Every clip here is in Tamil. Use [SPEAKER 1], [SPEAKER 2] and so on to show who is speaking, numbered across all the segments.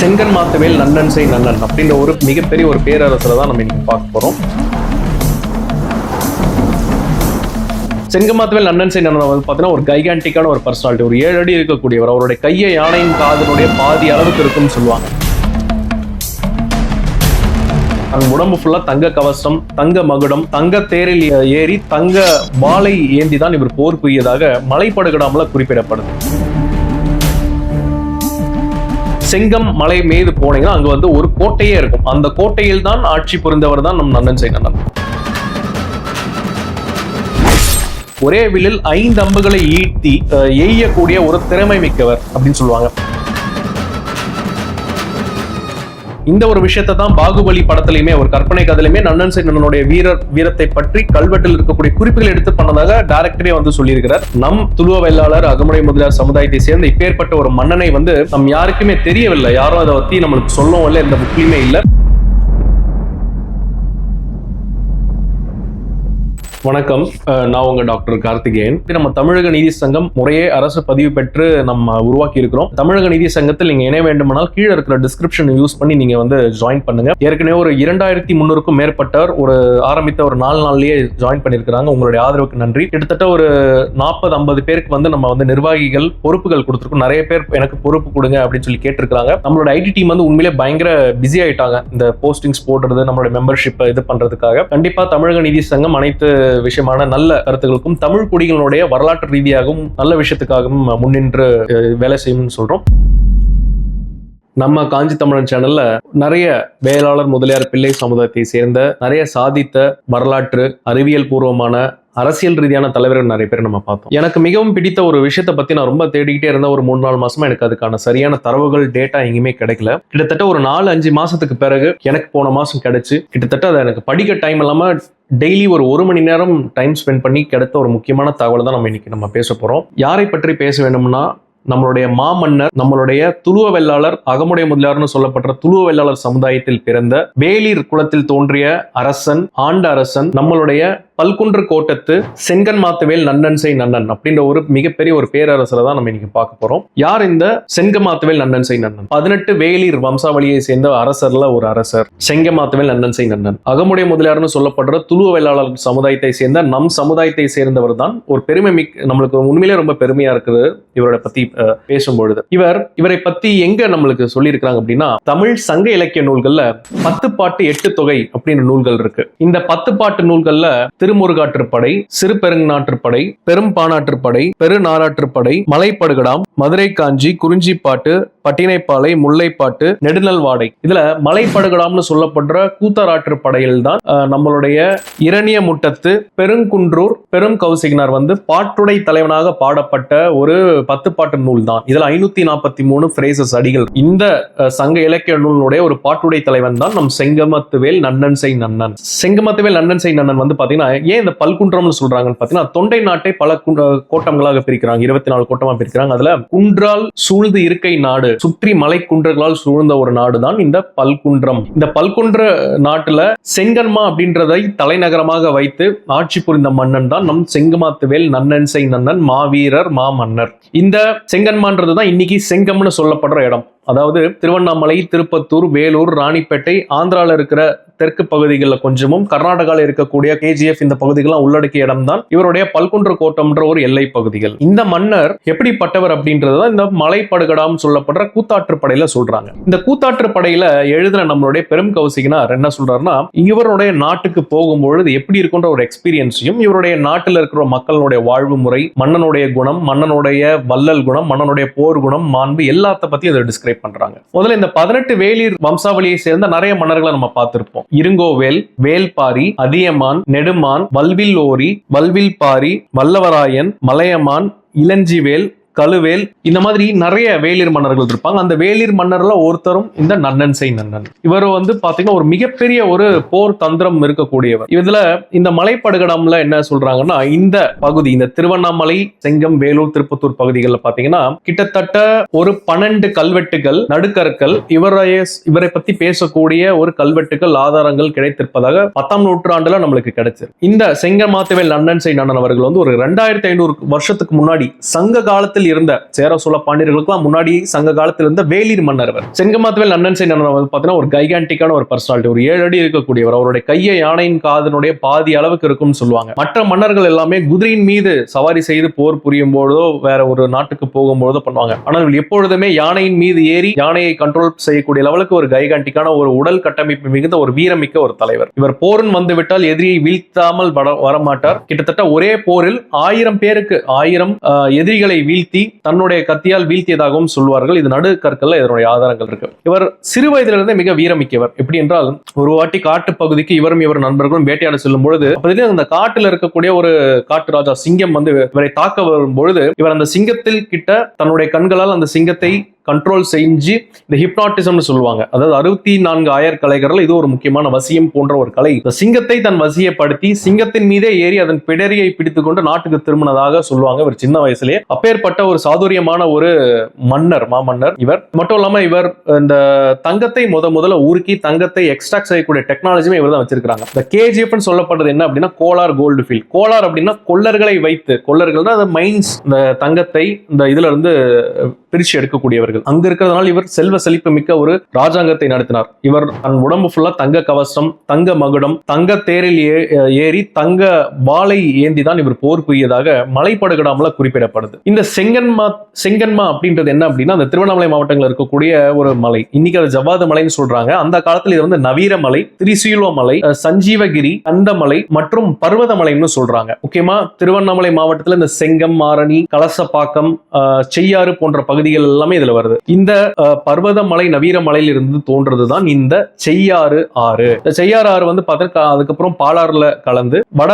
[SPEAKER 1] செங்கன் மாத்துவேல் நன்னன் செய் நன்னன் அப்படின்ற ஒரு மிகப்பெரிய ஒரு பேரரசுல தான் நம்ம இன்னைக்கு பார்க்க போறோம். செங்கமாத்துவேல் நன்னன் செய் நன்னன் வந்து பார்த்தீங்கன்னா ஒரு கைகான்டிக்கான ஒரு பர்சனாலிட்டி ஒரு ஏழு அடி இருக்கக்கூடியவர். அவருடைய கையை யானையின் காதனுடைய பாதி அளவுக்கு இருக்கும்னு சொல்லுவாங்க. அந்த உடம்பு ஃபுல்லா தங்க கவசம் தங்க மகுடம் தங்க தேரில் ஏறி தங்க வாளை ஏந்தி தான் இவர் போர் புரியதாக மலைப்படுகிடாமல குறிப்பிடப்படுது. செங்கம் மலை மீது போனீங்கன்னா அங்க வந்து ஒரு கோட்டையே இருக்கும். அந்த கோட்டையில் தான் ஆட்சி புரிந்தவர் தான் நம் நன்னன் செங்கண்ணன் ஒரே வில்லில் ஐந்து அம்புகளை ஈட்டி அஹ், எய்யக்கூடிய ஒரு திறமை மிக்கவர் அப்படின்னு சொல்லுவாங்க. இந்த ஒரு விஷயத்தை தான் பாகுபலி படத்திலையுமே ஒரு கற்பனை கதையிலுமே நன்னன் சென்னனுடைய வீரர் வீரத்தை பற்றி கல்வெட்டில் இருக்கக்கூடிய குறிப்புகள் எடுத்து பண்ணதாக டேரக்டரே வந்து சொல்லியிருக்கிறார். நம் துளுவ வெள்ளாளர் அகமுடை முதலியார் சமுதாயத்தை சேர்ந்த இப்பேற்பட்ட ஒரு மன்னனை வந்து நம் யாருக்குமே தெரியவில்லை. யாரும் அதை பத்தி நம்மளுக்கு சொல்லவும் இல்லை எந்த புக்லையுமே இல்லை. வணக்கம். நான் உங்க டாக்டர் கார்த்திகேயன். நம்ம தமிழக நீதி சங்கம் முறையே அரசு பதிவு பெற்று நம்ம உருவாக்கி இருக்கிறோம். தமிழக நீதி சங்கத்தில் நீங்க இணைய வேண்டுமானால் கீழே இருக்கிற டிஸ்கிரிப்ஷன் யூஸ் பண்ணி நீங்க வந்து ஜாயின் பண்ணுங்க. ஏற்கனவே ஒரு இரண்டாயிரத்தி முன்னூறுக்கும் மேற்பட்டவர் ஒரு ஆரம்பித்த ஒரு நாலு நாள்லயே ஜாயின் பண்ணியிருக்கிறாங்க. உங்களுடைய ஆதரவுக்கு நன்றி. கிட்டத்தட்ட ஒரு நாற்பது ஐம்பது பேருக்கு வந்து நம்ம வந்து நிர்வாகிகள் பொறுப்புகள் கொடுத்துருக்கோம். நிறைய பேர் எனக்கு பொறுப்பு கொடுங்க அப்படின்னு சொல்லி கேட்டிருக்காங்க நம்மளோட ஐடி டீம் வந்து உண்மையிலே பயங்கர பிஸி ஆயிட்டாங்க. இந்த போஸ்டிங்ஸ் போடுறது நம்மளோட மெம்பர்ஷிப் இது பண்றதுக்காக. கண்டிப்பா தமிழக நீதி சங்கம் அனைத்து விஷயமான நல்ல கருத்துக்களுக்கும் தமிழ் குடிகளுடைய வரலாற்று ரீதியாகவும் நல்ல விஷயத்துக்காகவும் முன்னின்று வேலை செய்யும்னு சொல்றோம். நம்ம காஞ்சி தமிழன் சேனல்ல நிறைய வேளாளர் முதலியார் பிள்ளை சமுதாயத்தை சேர்ந்த நிறைய சாதித்த வரலாற்று அறிவியல் பூர்வமான அரசியல் ரீதியான தலைவர்கள் நிறைய பேர் நம்ம பார்த்தோம். எனக்கு மிகவும் பிடித்த ஒரு விஷயத்தை பத்தி நான் ரொம்ப தேடிக்கிட்டே இருந்த ஒரு மூணு நாலு மாசமா எனக்கு அதுக்கான சரியான தரவுகள் டேட்டா எங்கேயுமே கிடைக்கல. கிட்டத்தட்ட ஒரு நாலு அஞ்சு மாசத்துக்கு பிறகு எனக்கு போன மாசம் கிடைச்சு கிட்டத்தட்ட அதை எனக்கு படிக்க டைம் இல்லாம டெய்லி ஒரு ஒரு மணி நேரம் டைம் ஸ்பெண்ட் பண்ணி கிடைத்த ஒரு முக்கியமான தகவல் தான் நம்ம இன்னைக்கு நம்ம பேச போறோம். யாரை பற்றி பேச வேண்டும்னா நம்மளுடைய மாமன்னர் நம்மளுடைய துளுவ வெள்ளாளர் அகமுடைய முதலியார்னு சொல்லப்பட்ட துளுவ வெள்ளாளர் சமுதாயத்தில் பிறந்த வேலிர் குலத்தில் தோன்றிய அரசன் ஆண்ட அரசன் நம்மளுடைய பல்குன்று கோட்டத்து செங்கன் மாத்துவேல் நன்னன் செய் நன்னன் அப்படின்ற ஒரு மிகப்பெரிய ஒரு பேரரசரை தான் நம்ம இன்னைக்கு பார்க்க போறோம். யார் இந்த செங்கமாத்துவேல் நன்னன் செய் நன்னன்? பதினெட்டு வேலிர் வம்சாவளியை சேர்ந்த அரசர்ல ஒரு அரசர் செங்கமாத்துவேல் நன்னன் செய் நன்னன். அகமுடைய முதலியார்னு சொல்லப்படுற துளுவ வேளாளர் சமுதாயத்தை சேர்ந்த நம் சமுதாயத்தை சேர்ந்தவர் தான் ஒரு பெருமை மிக் நம்மளுக்கு உண்மையிலே ரொம்ப பெருமையா இருக்குது இவரோட பத்தி பேசும்பொழுது. இவர் இவரை பத்தி எங்க நம்மளுக்கு சொல்லியிருக்கிறாங்க அப்படின்னா தமிழ் சங்க இலக்கிய நூல்கள்ல பத்து பாட்டு எட்டு தொகை அப்படின்ற நூல்கள் இருக்கு. இந்த பத்து பாட்டு நூல்கள்ல திருமுருகாற்றுப்படை சிறு பெரும்பானாற்றுப்படை பெரும் பானாற்றுப்படை மலைப்படுகடாம் மதுரை காஞ்சி குறிஞ்சிப்பாட்டு பட்டினைப்பாலை முல்லைப்பாட்டு நெடுநல்வாடை. இதுல மலைப்படுகடாம்னு சொல்லப்படுற கூத்தராற்று படையில் தான் நம்மளுடைய இரணிய முட்டத்து பெருங்குன்றூர் பெரும் கௌசிகனார் வந்து பாட்டுடை தலைவனாக பாடப்பட்ட ஒரு பத்து பாட்டு நூல் தான் இதுல ஐநூத்தி நாற்பத்தி மூணு பிரேசஸ் அடிகள். இந்த சங்க இலக்கிய நூலுடைய ஒரு பாட்டுடை தலைவன் தான் நம் செங்கமத்துவேல் நன்னன் செய் நன்னன். செங்கமத்துவேல் நன்னன் செய் நன்னன் வந்து பாத்தீங்கன்னா ஏன் இந்த பல்குன்றம்னு சொல்றாங்கன்னு பாத்தீங்கன்னா தொண்டை நாட்டை பல குன்ற- கோட்டங்களாக பிரிக்கிறாங்க. இருபத்தி நாலு கோட்டமாக பிரிக்கிறாங்க. அதுல குன்றால் சூழ்ந்து இருக்கை நாடு சுற்றி மலை குன்றங்களால் சூழ்ந்த ஒரு நாடு தான் இந்த பல்குன்றம். இந்த பல்குன்ற நாட்டுல செங்கன்மா அப்படின்றதை தலைநகரமாக வைத்து ஆட்சி புரிந்த மன்னன் தான் நம் செங்கமாத்துவேல் நன்னன் செய் நன்னன் மாவீரர் மாமன்னர். இந்த செங்கன்மான்றது தான் இன்னைக்கு செங்கம்னு சொல்லப்படுற இடம். அதாவது திருவண்ணாமலை திருப்பத்தூர் வேலூர் ராணிப்பேட்டை ஆந்திரால இருக்கிற தெற்கு பகுதிகளில் கொஞ்சமும் கர்நாடகாவில் இருக்கக்கூடிய கேஜிஎஃப் இந்த பகுதிகள்லாம் உள்ளடக்கிய இடம்தான். இவருடைய பல்குன்ற கோட்டம்ன்ற ஒரு எல்லை பகுதிகள். இந்த மன்னர் எப்படிப்பட்டவர் அப்படின்றது தான் இந்த மலைப்படுகடாம் சொல்லப்படுற கூத்தாற்று படையில சொல்றாங்க. இந்த கூத்தாற்று படையில எழுதின நம்மளுடைய பெரும் கௌசிகனார் என்ன சொல்றாருன்னா இவருடைய நாட்டுக்கு போகும்பொழுது எப்படி இருக்குன்ற ஒரு எக்ஸ்பீரியன்ஸையும் இவருடைய நாட்டில் இருக்கிற மக்களுடைய வாழ்வு முறை மன்னனுடைய குணம் மன்னனுடைய வல்லல் குணம் மன்னனுடைய போர் குணம் மாண்பு எல்லாத்த பத்தி அதை டிஸ்கிரைப் பண்றாங்க. முதல்ல இந்த பதினெட்டு வேலிர் வம்சாவளியை சேர்ந்த நிறைய மன்னர்களை நம்ம பார்த்திருப்போம். இருங்கோவேல் வேல்பாரி அதியமான் நெடுமான் வல்வில் ஓரி வல்வில் பாரி வல்லவராயன் மலையமான் இளஞ்சிவேல் கழுவேல். இந்த மாதிரி நிறைய வேலிர் மன்னர்கள் இருப்பாங்க. அந்த வேலிர் மன்னர்ல ஒருத்தரும் இந்த நன்னன் செய் நன்னன். இவர் வந்து பாத்தீங்கன்னா ஒரு மிகப்பெரிய ஒரு போர் தந்திரம் இருக்கக்கூடியவர். இதுல இந்த மலைப்படுகடம்ல என்ன சொல்றாங்கன்னா இந்த பகுதி இந்த திருவண்ணாமலை செங்கம் வேலூர் திருப்பத்தூர் பகுதிகளில் பாத்தீங்கன்னா கிட்டத்தட்ட ஒரு பன்னெண்டு கல்வெட்டுகள் நடுக்கற்கள் இவரைய இவரை பத்தி பேசக்கூடிய ஒரு கல்வெட்டுகள் ஆதாரங்கள் கிடைத்திருப்பதாக பத்தாம் நூற்றாண்டுல நம்மளுக்கு கிடைச்சது இந்த செங்கமாத்தவேல் நன்னன் செய் நன்னன் அவர்கள் வந்து ஒரு ரெண்டாயிரத்தி ஐநூறு வருஷத்துக்கு முன்னாடி சங்க காலத்தில் இருந்த சேர சோழ பாண்டியர்களுக்குலாம் முன்னாடி சங்க காலத்தில் இருந்த வேலீர் மன்னர் அவர். செங்கமாத்துவேல் அண்ணன் செய் வந்து பார்த்தீங்கன்னா ஒரு கைகாண்டிக்கான ஒரு பர்சனாலிட்டி ஒரு ஏழு அடி இருக்கக்கூடியவர். அவருடைய கையை யானையின் காதனுடைய பாதி அளவுக்கு இருக்கும்னு சொல்லுவாங்க. மற்ற மன்னர்கள் எல்லாமே குதிரையின் மீது சவாரி செய்து போர் புரியும் போதோ வேற ஒரு நாட்டுக்கு போகும்போதோ பண்ணுவாங்க. ஆனால் இவர் எப்பொழுதுமே யானையின் மீது ஏறி யானையை கண்ட்ரோல் செய்யக்கூடிய லெவலுக்கு ஒரு கைகாண்டிக்கான ஒரு உடல் கட்டமைப்பு மிகுந்த ஒரு வீரமிக்க ஒரு தலைவர். இவர் போரின் வந்துவிட்டால் எதிரியை வீழ்த்தாமல் வரமாட்டார். கிட்டத்தட்ட ஒரே போரில் ஆயிரம் பேருக்கு ஆயிரம் எதிரிகளை வீழ்த்தி தன்னுடைய கத்தியால் வீழ்த்தியதாகவும் சொல்வார்கள் இது நடு கற்கள்ல இதனுடைய ஆதாரங்கள் இருக்கு. இவர் சிறு வயதிலிருந்தே மிக வீரமிக்கவர். எப்படி என்றால் ஒரு வாட்டி காட்டு பகுதிக்கு இவரும் இவர் நண்பர்களும் வேட்டையாட செல்லும் பொழுது அந்த காட்டில் இருக்கக்கூடிய ஒரு காட்டு ராஜா சிங்கம் வந்து இவரை தாக்க வரும் பொழுது இவர் அந்த சிங்கத்தில் கிட்ட தன்னுடைய கண்களால் அந்த சிங்கத்தை கண்ட்ரோல் செஞ்சு இந்த ஹிப்னாட்டிசம்னு சொல்லுவாங்க. அதாவது அறுபத்தி நான்கு ஆயர் கலைகள்ல இது ஒரு முக்கியமான வசியம் போன்ற ஒரு கலை. இந்த சிங்கத்தை தன் வசியப்படுத்தி சிங்கத்தின் மீதே ஏறி அதன் பிடரியை பிடித்து கொண்டு நாட்டுக்கு திரும்பினதாக சொல்லுவாங்க இவர் சின்ன வயசுலயே. அப்பேற்பட்ட ஒரு சாதுரியமான ஒரு மன்னர் மாமன்னர் இவர். மட்டும் இல்லாம இவர் இந்த தங்கத்தை முத முதல்ல உருக்கி தங்கத்தை எக்ஸ்ட்ராக்ட் செய்யக்கூடிய டெக்னாலஜியுமே இவர் தான் வச்சிருக்காங்க இந்த கேஜிஎஃப் சொல்லப்படுறது என்ன அப்படின்னா கோலார் கோல்டு ஃபீல்ட் கோலார் அப்படின்னா கொள்ளர்களை வைத்து கொள்ளர்கள் தான் மைன்ஸ் இந்த தங்கத்தை இந்த இதுல இருந்து பிரிச்சு எடுக்கக்கூடியவர்கள் அங்க இருக்கிறதுனால இவர் செல்வ செழிப்பு மிக்க ஒரு ராஜாங்கத்தை நடத்தினார். இவர் தன் உடம்பு ஃபுல்லா தங்க கவசம் தங்க மகுடம் தங்க தேரில் ஏறி தங்க வாளை ஏந்தி தான் இவர் போர் புரியதாக மலைப்படுகடாமல குறிப்பிடப்படுது. இந்த செங்கன்மா செங்கன்மா அப்படின்றது என்ன அப்படின்னா அந்த திருவண்ணாமலை மாவட்டங்களில் இருக்கக்கூடிய ஒரு மலை. இன்னைக்கு அது ஜவ்வாது மலைன்னு சொல்றாங்க. அந்த காலத்தில் இது வந்து நவீர மலை திரிசூல மலை சஞ்சீவகிரி கந்தமலை மற்றும் பர்வத மலைன்னு சொல்றாங்க. முக்கியமா திருவண்ணாமலை மாவட்டத்தில் இந்த செங்கம் மாரணி கலசப்பாக்கம் செய்யாறு போன்ற பகுதிகள் எல்லாமே இதுல வருது. இந்த பர்வத மலை நவீர மலையில தோன்றதுதான் இந்த செய்யாறு ஆறு. இந்த செய்யாறு ஆறு வந்து பார்த்தா அதுக்கப்புறம் பாலாறுல கலந்து வட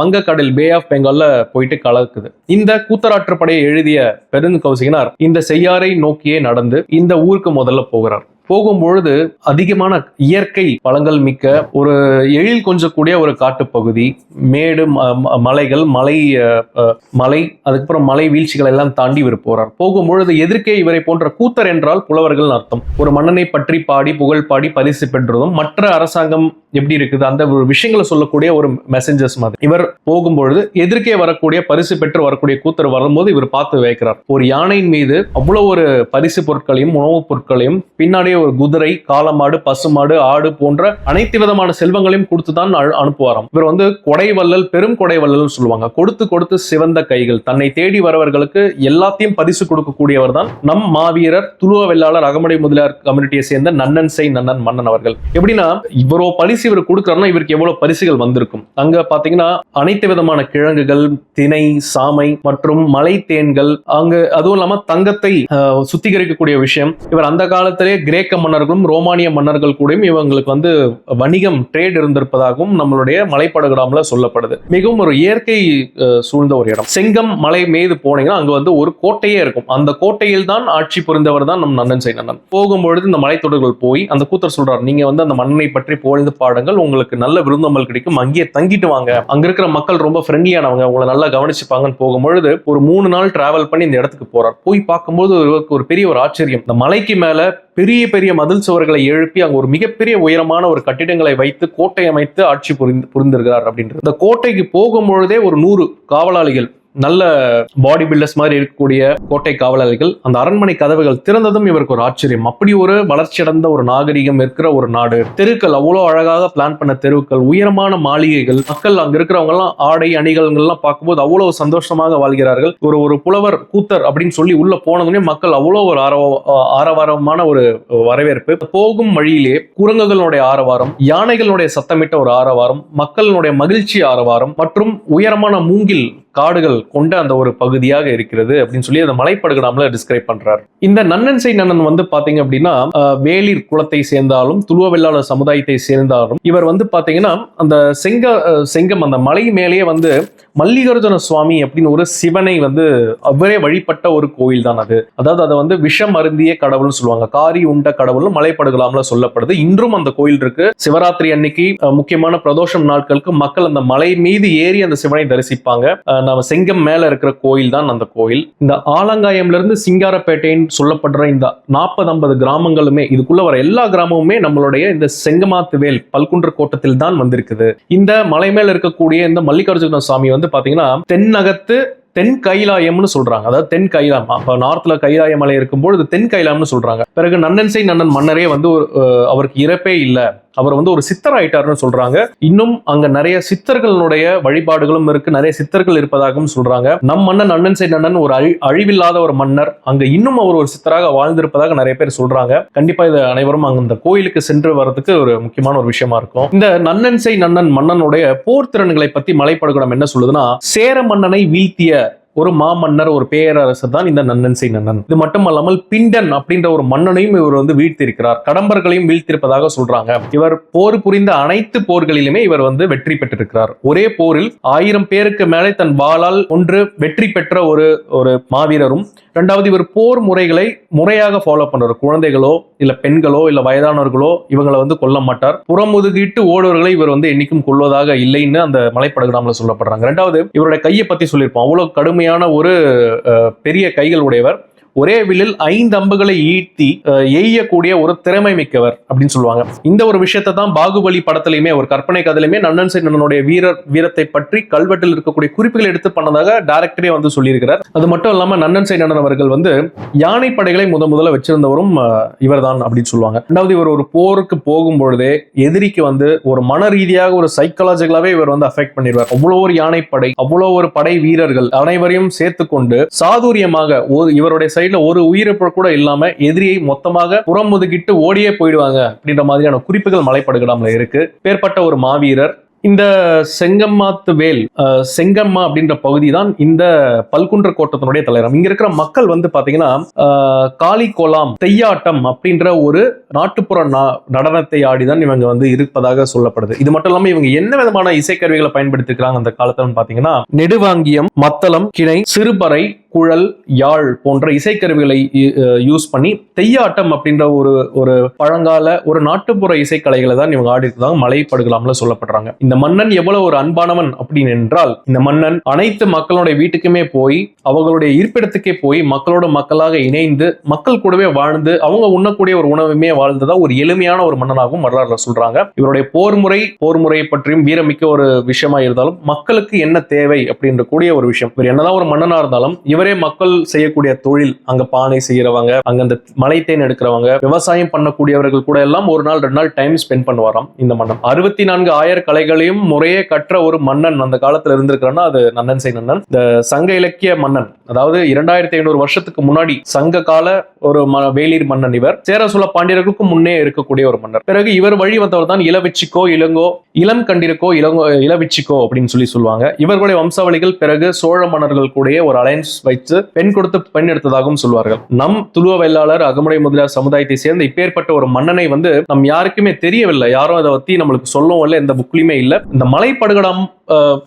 [SPEAKER 1] வங்கக்கடல் பே ஆஃப் பெங்கால்ல போயிட்டு கலக்குது. இந்த கூத்தராற்றுப்படையை எழுதிய பெருங்கௌசிகனார் இந்த செய்யாறை நோக்கியே நடந்து இந்த ஊருக்கு முதல்ல போகிறார். போகும்பொழுது அதிகமான இயற்கை வளங்கள் மிக்க ஒரு எழில் கொஞ்சக்கூடிய ஒரு காட்டுப்பகுதி மேடு ம- ம- மலைகள் மலை மலை அதுக்கப்புறம் மலை வீழ்ச்சிகள் எல்லாம் தாண்டி இவர் போறார். போகும்பொழுது எதிர்க்கே இவரை போன்ற கூத்தர் என்றால் புலவர்கள் அர்த்தம். ஒரு மன்னனை பற்றி பாடி புகழ் பாடி பரிசு பெற்றதும் மற்ற அரசாங்கம் எப்படி இருக்குது? அந்த ஒரு விஷயங்களை சொல்லக்கூடிய ஒரு மெசஞ்சர்ஸ் மாதிரி. இவர் போகும்பொழுது எதிர்க்கே வரக்கூடிய பரிசு பெற்று வரக்கூடிய கூத்தர் வரும்போது இவர் பார்த்து வைக்கிறார் ஒரு யானையின் மீது அவ்வளோ ஒரு பரிசு பொருட்களையும் உணவுப் பொருட்களையும் பின்னாடியே ஒரு குதிரை காளமாடு பசுமாடு ஆடு போன்ற அனைத்து விதமான செல்வங்களையும் கொடுத்து தான் அனு- அனுப்புவாராம். இவர் வந்து கொடைவள்ளல் பெரும் கொடைவள்ளல் சொல்லுவாங்க. கொடுத்து கொடுத்து சிவந்த கைகள். தன்னை தேடி வரவர்களுக்கு எல்லாத்தையும் பரிசு கொடுக்கக்கூடியவர் தான் நம் மாவீரர் துளுவ வெள்ளாளர் அகமடை முதலியார் கம்யூனிட்டியை சேர்ந்த நன்னன் செய் நன்னன் மன்னன் அவர்கள். எப்படின்னா இவரோ பரிசு இவர் கொடுக்குறாருன்னா இவருக்கு எவ்வளவு பரிசுகள் வந்திருக்கும்? அங்க பாத்தீங்கன்னா அனைத்து விதமான கிழங்குகள் திணை சாமை மற்றும் மலை தேன்கள் அங்க அதுவும் இல்லாம தங்கத்தை சுத்திகரிக்கக்கூடிய விஷயம். இவர் அந்த காலத்திலே கிரேக்க மன்னர்களும் ரோமானிய மன்னர்கள் கூடயும் இவங்களுக்கு வந்து வணிகம் ட்ரேட் இருந்திருப்பதாகவும் நம்மளுடைய மலைப்படுகடாமல சொல்லப்படுது. மிகவும் ஒரு இயற்கை சூழ்ந்த ஒரு இடம். செங்கம் மலை மீது போனீங்கன்னா அங்க வந்து ஒரு கோட்டையே இருக்கும். அந்த கோட்டையில் தான் ஆட்சி புரிந்தவர் தான் நம் நன்னன் செய் நன்னன் போகும்பொழுது இந்த மலைத்தொடர்கள் போய் அந்த கூத்தர் சொல்றார் நீங்க வந்து அந்த மன்னனை பற்றி புகழ்ந்து பாடங்கள் உங்களுக்கு நல்ல விருந்தோம்பல் கிடைக்கும். அங்கேயே தங்கிட்டு வாங்க. அங்க இருக்கிற மக்கள் ரொம்ப ஃப்ரெண்ட்லியானவங்க உங்களை நல்லா கவனிச்சுப்பாங்கன்னு போகும்பொழுது ஒரு மூணு நாள் டிராவல் பண்ணி இந்த இடத்துக்கு போறார். போய் பார்க்கும்போது ஒரு பெரிய ஒரு ஆச்சரியம். இந்த மலைக்கு மேல பெரிய பெரிய மதில் சுவர்களை எழுப்பி அங்க ஒரு மிகப்பெரிய உயரமான ஒரு கட்டிடங்களை வைத்து கோட்டை அமைத்து ஆட்சி புரிந்து புரிந்திருக்கிறார் அப்படின்றது. இந்த கோட்டைக்கு போகும்பொழுதே ஒரு நூறு காவலாளிகள் நல்ல பாடி பில்டர்ஸ் மாதிரி இருக்கக்கூடிய கோட்டை காவலர்கள் அந்த அரண்மனை கதவுகள் திறந்ததும் இவருக்கு ஒரு ஆச்சரியம். அப்படி ஒரு வளர்ச்சியடைந்த ஒரு நாகரிகம் இருக்கிற ஒரு நாடு. தெருக்கள் அவ்வளோ அழகாக பிளான் பண்ண தெருக்கள் உயரமான மாளிகைகள் மக்கள் அங்க இருக்கிறவங்க எல்லாம் ஆடை அணிகள்லாம் பார்க்கும்போது அவ்வளவு சந்தோஷமாக வாழ்கிறார்கள். ஒரு ஒரு புலவர் கூத்தர் அப்படின்னு சொல்லி உள்ள போனதுமே மக்கள் அவ்வளோ ஒரு ஆரவ ஆரவாரமான ஒரு வரவேற்பு. போகும் வழியிலே குரங்குகளுடைய ஆரவாரம் யானைகளுடைய சத்தமிட்ட ஒரு ஆரவாரம் மக்களினுடைய மகிழ்ச்சி ஆரவாரம் மற்றும் உயரமான மூங்கில் காடுகள் கொண்ட அந்த ஒரு பகுதியாக இருக்கிறது அப்படின்னு சொல்லி அந்த மலைப்படுகடாமல டிஸ்கிரைப் பண்றாரு. இந்த நன்னன் செய் நன்னன் வந்து பாத்தீங்க அப்படின்னா வேளிர் குலத்தை சேர்ந்தாலும் துளுவ வெள்ளாளர் சமுதாயத்தை சேர்ந்தாலும் இவர் வந்து பாத்தீங்கன்னா அந்த செங்க செங்கம் அந்த மலை மேலேயே வந்து மல்லிகார்ஜுன சுவாமி அப்படின்னு ஒரு சிவனை வந்து அவரே வழிபட்ட ஒரு கோயில் தான் அது. அதாவது அதை வந்து விஷம் அருந்திய கடவுள்னு சொல்லுவாங்க. காரி உண்ட கடவுள்னு மலைப்படுகலாம்ல சொல்லப்படுது. இன்றும் அந்த கோயில் இருக்கு. சிவராத்திரி அன்னைக்கு முக்கியமான பிரதோஷம் நாட்களுக்கு மக்கள் அந்த மலை மீது ஏறி அந்த சிவனை தரிசிப்பாங்க. நம்ம செங்கம் மேல இருக்கிற கோயில் தான் அந்த கோயில். இந்த ஆலங்காயம்ல இருந்து சிங்காரப்பேட்டைன்னு சொல்லப்படுற இந்த நாற்பது ஐம்பது கிராமங்களுமே இதுக்குள்ள வர எல்லா கிராமமுமே நம்மளுடைய இந்த செங்கமாத்துவேல் பல்குன்ற கோட்டத்தில் தான் வந்திருக்குது. இந்த மலை மேல இருக்கக்கூடிய இந்த மல்லிகார்ஜுன சுவாமி வந்து பாத்தீங்கன்னா தென்னகத்து தென் கைலாயம்னு சொல்றாங்க. அதாவது தென் கைலாயம் அப்ப நார்த்ல கைலாய மலை இருக்கும்போது தென் கைலாயம்னு சொல்றாங்க. பிறகு நன்னன் செய் நன்னன் மன்னரே வந்து ஒரு, அவருக்கு இறப்பே இல்லை. அவர் வந்து ஒரு சித்தர் ஆயிட்டாருன்னு சொல்றாங்க. இன்னும் அங்க நிறைய சித்தர்களுடைய வழிபாடுகளும் இருக்கு. நிறைய சித்தர்கள் இருப்பதாகவும் சொல்றாங்க. நம் மன்னன் அண்ணன் செய் நன்னன் ஒரு அழி அழிவில்லாத ஒரு மன்னர். அங்க இன்னும் அவர் ஒரு சித்தராக வாழ்ந்திருப்பதாக நிறைய பேர் சொல்றாங்க. கண்டிப்பா இது அனைவரும் அங்க இந்த கோயிலுக்கு சென்று வர்றதுக்கு ஒரு முக்கியமான ஒரு விஷயமா இருக்கும். இந்த நன்னன் செய் நன்னன் மன்னனுடைய போர் திறன்களை பத்தி மலைப்படுகடம் என்ன சொல்லுதுன்னா சேர மன்னனை வீழ்த்திய ஒரு மாமன்னர் ஒரு பேரரசர் தான் இந்த நன்னன்சை நன்னன். இது மட்டுமல்லாமல் பிண்டன் அப்படின்ற ஒரு மன்னனையும் இவர் வந்து வீழ்த்திருக்கிறார் கடம்பர்களையும் வீழ்த்திருப்பதாக சொல்றாங்க. இவர் போர் புரிந்த அனைத்து போர்களிலுமே இவர் வந்து வெற்றி பெற்றிருக்கிறார். ஒரே போரில் ஆயிரம் பேருக்கு மேலே தன் வாளால் ஒன்று வெற்றி பெற்ற ஒரு ஒரு மாவீரரும் ரெண்டாவது இவர் போர் முறைகளை முறையாக ஃபாலோ பண்றாரு குழந்தைகளோ இல்ல பெண்களோ இல்ல வயதானவர்களோ இவங்களை வந்து கொல்ல மாட்டார். புறமுதுகிட்டு ஓடுவர்களை இவர் வந்து என்னைக்கும் கொள்வதாக இல்லைன்னு அந்த மலைப்படுகடாமல சொல்லப்படுறாங்க. ரெண்டாவது இவருடைய கையை பத்தி சொல்லியிருப்போம். அவ்வளவு கடுமையான ஒரு பெரிய கைகள் உடையவர் ஒரே வில்லில் ஐந்து அம்புகளை ஈட்டி எய்யக்கூடிய ஒரு திறமை மிக்கவர் அப்படின்னு சொல்லுவாங்க. இந்த ஒரு விஷயத்தை தான் பாகுபலி படத்திலையுமே ஒரு கற்பனை கதையிலுமே நன்னன் சேனனுடைய வீரர் வீரத்தை பற்றி கல்வெட்டில் இருக்கக்கூடிய குறிப்புகள் எடுத்து பண்ணதாக டைரக்டரே வந்து சொல்லியிருக்கிறார். அது மட்டும் இல்லாம நன்னன் சேனன் அவர்கள் வந்து யானை படைகளை முத முதல்ல வச்சிருந்தவரும் இவர்தான் அப்படின்னு சொல்லுவாங்க. ரெண்டாவது இவர் ஒரு போருக்கு போகும் பொழுதே எதிரிக்கு வந்து ஒரு மன ரீதியாக ஒரு சைக்காலஜிக்கலாவே இவர் வந்து அஃபெக்ட் பண்ணிடுவார். அவ்வளோ ஒரு யானைப்படை அவ்வளோ ஒரு படை வீரர்கள் அனைவரையும் சேர்த்து கொண்டு சாதுரியமாக ஒரு இவருடைய சைடுல ஒரு உயிரிழப்பு கூட இல்லாம எதிரியை மொத்தமாக புறம் முதுகிட்டு ஓடியே போயிடுவாங்க அப்படின்ற மாதிரியான குறிப்புகள் மலைப்படுகடாமல இருக்கு. பேர்பட்ட ஒரு மாவீரர். இந்த செங்கம்மாத்து வேல் செங்கம்மா அப்படின்ற பகுதி தான் இந்த பல்குன்ற கோட்டத்தினுடைய தலைவரம். இங்க இருக்கிற மக்கள் வந்து பாத்தீங்கன்னா காளி கோலாம் தெய்யாட்டம் அப்படின்ற ஒரு நாட்டுப்புற நா- நடனத்தை ஆடிதான் இவங்க வந்து இருப்பதாக சொல்லப்படுது. இது மட்டும் இல்லாம இவங்க என்ன விதமான இசைக்கருவிகளை பயன்படுத்திருக்கிறாங்க அந்த காலத்துல பாத்தீங்கன்னா நெடுவாங்கியம் மத்தளம் கிணை சிறுபறை குழல் யாழ் போன்ற இசைக்கருவிகளை யூஸ் பண்ணி தெய்யாட்டம் அப்படின்ற ஒரு ஒரு பழங்கால ஒரு நாட்டுப்புற இசைக்கலைகளை தான் இவங்க ஆடி இருக்காங்க மலைப்படுகலாம்ல சொல்லப்படுறாங்க. இந்த மன்னன் எவ்வளவு ஒரு அன்பானவன் அப்படின்னு என்றால் இந்த மன்னன் அனைத்து மக்களுடைய வீட்டுக்குமே போய் அவங்களுடைய இருப்பிடத்துக்கே போய் மக்களோட மக்களாக இணைந்து மக்கள் கூடவே வாழ்ந்து அவங்க உண்ணக்கூடிய ஒரு உணவுமே வாழ்ந்ததா ஒரு எளிமையான ஒரு மன்னனாகவும் வரலாறுல சொல்றாங்க. இவருடைய போர் முறை போர் முறையை பற்றியும் வீரமிக்க ஒரு விஷயமா இருந்தாலும் மக்களுக்கு என்ன தேவை அப்படின்ற கூடிய ஒரு விஷயம். இவர் என்னதான் ஒரு மன்னனா இருந்தாலும் இவர் மக்கள் செய்யக்கூடிய தொழில் அங்க பானை செய்யறவங்க அங்க அந்த மலைத்தேன் எடுக்கிறவங்க விவசாயம் பண்ணக்கூடியவர்கள் கூட எல்லாம் ஒரு நாள் ரெண்டு நாள் டைம் ஸ்பெண்ட் பண்ணுவாராம் இந்த மன்னன். அறுபத்தி நான்கு ஆயிர கலைகளையும் முறையே கற்ற ஒரு மன்னன் அந்த காலத்துல இருந்திருக்கிறான்னா அது நன்னன் செய் நன்னன் இந்த சங்க இலக்கிய மன்னன் அதாவது இரண்டாயிரத்தி ஐநூறு வருஷத்துக்கு முன்னாடி சங்க கால ஒரு ம- வேளிர் மன்னன் இவர். சேர சோழ பாண்டியர்களுக்கும் முன்னே இருக்கக்கூடிய ஒரு மன்னர். பிறகு இவர் வழி வந்தவர் தான் இளவெச்சிக்கோ இளங்கோ இளம் கண்டிருக்கோ இளங்கோ இளவிச்சிக்கோ அப்படின்னு சொல்லி சொல்லுவாங்க. இவர்களுடைய வம்சாவளிகள் பிறகு சோழ மன்னர்கள் கூடயே ஒரு அலையன்ஸ் வைத்து பெண் கொடுத்து பெண் எடுத்ததாகவும் சொல்வார்கள். நம் துளுவ வேளாளர் அகமுடை முதலியார் சமுதாயத்தை சேர்ந்த இப்பேற்பட்ட ஒரு மன்னனை வந்து நம் யாருக்குமே தெரியவில்லை. யாரும் அதை பத்தி நம்மளுக்கு சொல்லவும் இல்லை எந்த புக்லயுமே இல்ல. இந்த மலைப்படுகடம்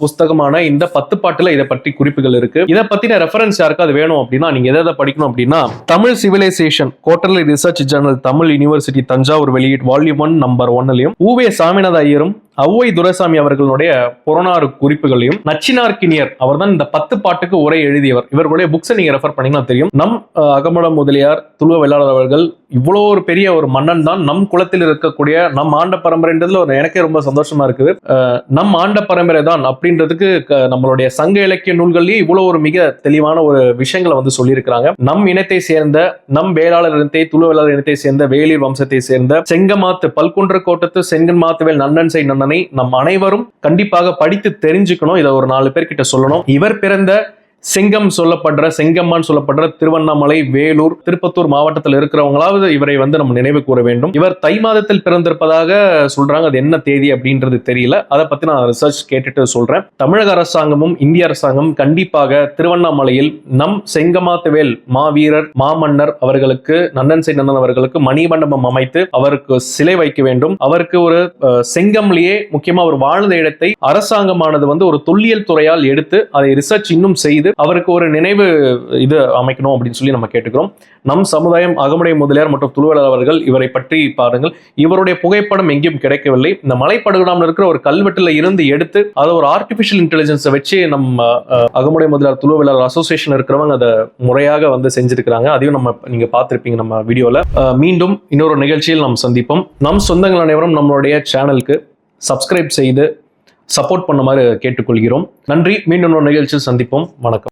[SPEAKER 1] புஸ்தகமான இந்த பத்து பாட்டுல இதை பற்றி குறிப்புகள் இருக்கு. இதை பத்தின ரெஃபரன்ஸ் யாருக்காவது வேணும் அப்படின்னா நீங்க எதை எதை படிக்கணும் அப்படின்னா Tamil civilisation quarterly research journal Tamil university Thanjavur வெளியீட் volume one number ஒன்லையும் ஊவே சாமிநாத ஐயரும் அவ்வை துரைசாமி அவர்களுடைய புறநாறு குறிப்புகளையும் நச்சினார்க்கினியர் அவர்தான் இந்த பத்து பாட்டுக்கு உரை எழுதியவர். இவர்களுடைய புக்ஸை நீங்க ரெஃபர் பண்ணீங்கன்னா தெரியும். நம் அகமட முதலியார் துளுவ வெள்ளாளர் அவர்கள் இவ்வளோ ஒரு பெரிய ஒரு மன்னன் தான். நம் குலத்தில் இருக்கக்கூடிய நம் ஆண்ட பரம்பரைன்றதுல ஒரு எனக்கே ரொம்ப சந்தோஷமா இருக்குது. நம் ஆண்ட பரம்பரை தான் அப்படின்றதுக்கு நம்மளுடைய சங்க இலக்கிய நூல்கள்லயே இவ்வளவு ஒரு மிக தெளிவான ஒரு விஷயங்களை வந்து சொல்லியிருக்கிறாங்க. நம் இனத்தை சேர்ந்த நம் வேளாளர் இனத்தை துளுவெளாளர் இனத்தை சேர்ந்த வேளிர் வம்சத்தை சேர்ந்த செங்கமாத்து பல்குன்ற கோட்டத்து செங்கன் மாத்துவேல் நன்னன் செய் நன்னனை நம் அனைவரும் கண்டிப்பாக படித்து தெரிஞ்சுக்கணும். இதை ஒரு நாலு பேர்கிட்ட சொல்லணும். இவர் பிறந்த செங்கம் சொல்லப்படுற செங்கம்மான் சொல்லப்படுற திருவண்ணாமலை வேலூர் திருப்பத்தூர் மாவட்டத்தில் இருக்கிறவங்களாவது இவரை வந்து நம்ம நினைவு கூற வேண்டும். இவர் தை மாதத்தில் பிறந்திருப்பதாக சொல்றாங்க. அது என்ன தேதி அப்படின்றது தெரியல. அதை பத்தி நான் ரிசர்ச் கேட்டுட்டு சொல்றேன். தமிழக அரசாங்கமும் இந்திய அரசாங்கம் கண்டிப்பாக திருவண்ணாமலையில் நம் செங்கமாத்துவேல் மாவீரர் மாமன்னர் அவர்களுக்கு நன்னன் செய் அவர்களுக்கு மணிமண்டபம் அமைத்து அவருக்கு சிலை வைக்க வேண்டும். அவருக்கு ஒரு செங்கம்லேயே முக்கியமா அவர் வாழ்ந்த இடத்தை அரசாங்கமானது வந்து ஒரு தொல்லியல் துறையால் எடுத்து அதை ரிசர்ச் இன்னும் செய்து அவருக்கு ஒரு நினைவு இது அமைக்கணும் அப்படின்னு சொல்லி நம்ம கேட்டுக்கிறோம். நம் சமுதாயம் அகமுடைய முதலியார் மற்றும் துளுவலர் அவர்கள் இவரை பற்றி பாருங்கள். இவருடைய புகைப்படம் எங்கேயும் கிடைக்கவில்லை. இந்த மலைப்படுகடாமல் இருக்கிற ஒரு கல்வெட்டுல இருந்து எடுத்து அதை ஒரு ஆர்டிபிஷியல் இன்டெலிஜென்ஸை வச்சு நம்ம அகமுடைய முதலியார் துளுவலர் அசோசியேஷன் இருக்கிறவங்க அதை முறையாக வந்து செஞ்சிருக்கிறாங்க. அதையும் நம்ம நீங்க பார்த்துருப்பீங்க நம்ம வீடியோல. மீண்டும் இன்னொரு நிகழ்ச்சியில் நாம் சந்திப்போம். நம் சொந்தங்கள் அனைவரும் நம்மளுடைய சேனலுக்கு சப்ஸ்கிரைப் செய்து சப்போர்ட் பண்ணுமாறு கேட்டுக்கொள்கிறோம். நன்றி. மீண்டும் ஒரு நிகழ்ச்சியில் சந்திப்போம். வணக்கம்.